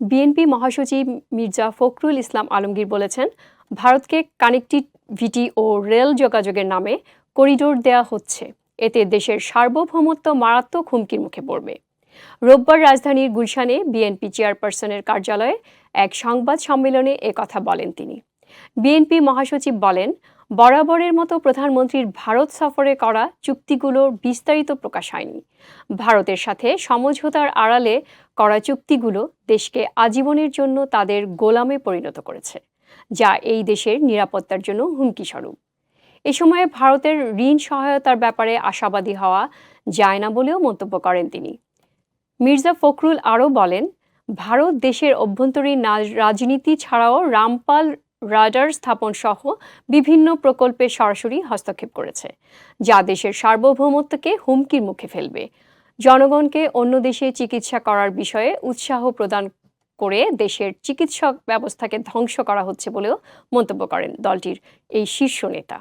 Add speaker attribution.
Speaker 1: BNP মহাসচিব মির্জা ফখরুল ইসলাম আলমগীর বলেছেন, ভারতকে কানেক্টিভিটি ও রেল যোগাযোগের নামে করিডোর দেয়া হচ্ছে। এতে দেশের সার্বভৌমত্ব মারাত্মক হুমকির মুখে পড়বে। রোববার রাজধানীর গুলশানে বিএনপি চেয়ারপারসনের কার্যালয়ে এক সংবাদ সম্মেলনে কথা বলেন তিনি। বিএনপি মহাসচিব বলেন বরাবরের মতো প্রধানমন্ত্রীর ভারত সফরে করা চুক্তিগুলোর বিস্তারিত প্রকাশ হয়নি। ভারতের সাথে সমঝোতার আড়ালে করা চুক্তিগুলো দেশকে আজীবনের জন্য তাদের গোলামে পরিণত করেছে, যা এই দেশের নিরাপত্তার জন্য হুমকি স্বরূপ এ সময়ে ভারতের ঋণ সহায়তার ব্যাপারে আশাবাদী হওয়া যায় না বলেও মন্তব্য করেন তিনি। মির্জা ফখরুল আরও বলেন, ভারত দেশের অভ্যন্তরীণ রাজনীতি ছাড়াও রামপাল রাডার স্থাপন সহ বিভিন্ন প্রকল্পে সরাসরি হস্তক্ষেপ করেছে, যা দেশের সার্বভৌমত্বকে হুমকির মুখে ফেলবে। জনগণকে অন্য দেশে চিকিৎসা করার বিষয়ে উৎসাহ প্রদান করে দেশের চিকিৎসক ব্যবস্থাকে ধ্বংস করা হচ্ছে বলেও মন্তব্য করেন দলটির এই শীর্ষ নেতা।